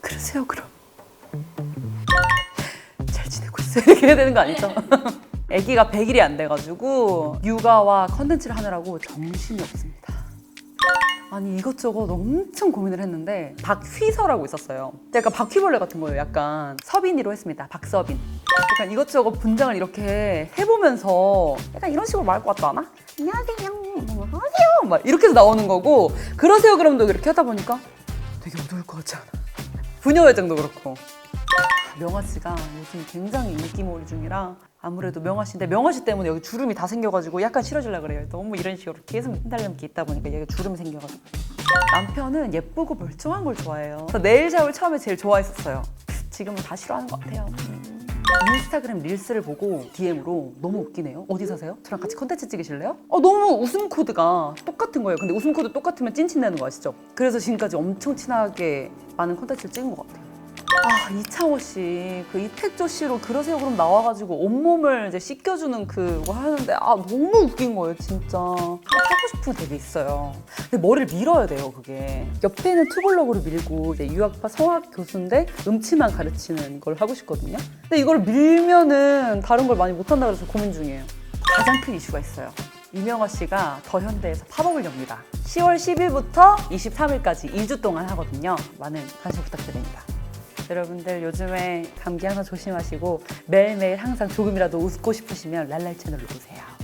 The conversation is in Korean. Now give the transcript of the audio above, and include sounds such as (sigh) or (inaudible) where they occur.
그러세요 그럼. 잘 지내고 있어요. (laughs) 이렇게 해야 되는 거 아니죠? (laughs) 아기가 100일이 안 돼가지고 육아와 컨텐츠를 하느라고 정신이 없습니다. 아니 이것저것 엄청 고민을 했는데 박휘서라고 있었어요. 약간 바퀴벌레 같은 거예요. 약간 서빈이로 했습니다. 박서빈. 약간 이것저것 분장을 이렇게 해보면서 약간 이런 식으로 말할 것 같지 않아? 안녕하세요. 뭐 하세요. 막 이렇게 해서 나오는 거고 그러세요 그럼도 이렇게 하다 보니까 되게 어두울 것 같지 않아? 부녀회장도 그렇고 명화 씨가 요즘 굉장히 인기몰이 중이라 아무래도 명화 씨인데 명화 씨 때문에 여기 주름이 다 생겨가지고 약간 싫어지려 그래요. 너무 이런 식으로 계속 흰달림기 있다 보니까 여기 주름이 생겨가지고 남편은 예쁘고 멀쩡한 걸 좋아해요. 그래서 네일 샵을 처음에 제일 좋아했었어요. 지금은 다 싫어하는 것 같아요. 음. 인스타그램 릴스를 보고 DM으로 너무 웃기네요. 어디 사세요? 저랑 같이 컨텐츠 찍으실래요? 어, 너무 웃음 코드가 똑같은 거예요. 근데 웃음 코드 똑같으면 찐친 내는 거 아시죠? 그래서 지금까지 엄청 친하게 많은 컨텐츠를 찍은 것 같아요. 아 이창호 씨, 그 이택조 씨로 그러세요 그럼 나와가지고 온몸을 이제 씻겨주는 그거 하는데 아 너무 웃긴 거예요 진짜 하고 싶은 게 되게 있어요. 근데 머리를 밀어야 돼요 그게. 옆에는 투블럭으로 밀고 이제 유학파 성악 교수인데 음치만 가르치는 걸 하고 싶거든요. 근데 이걸 밀면은 다른 걸 많이 못한다 그래서 고민 중이에요. 가장 큰 이슈가 있어요. 이명화 씨가 더 현대에서 팝업을 엽니다. 10월 10일부터 23일까지 2주 동안 하거든요. 많은 관심 부탁드립니다. 여러분들 요즘에 감기 항상 조심하시고 매일매일 항상 조금이라도 웃고 싶으시면 랄랄 채널로 오세요.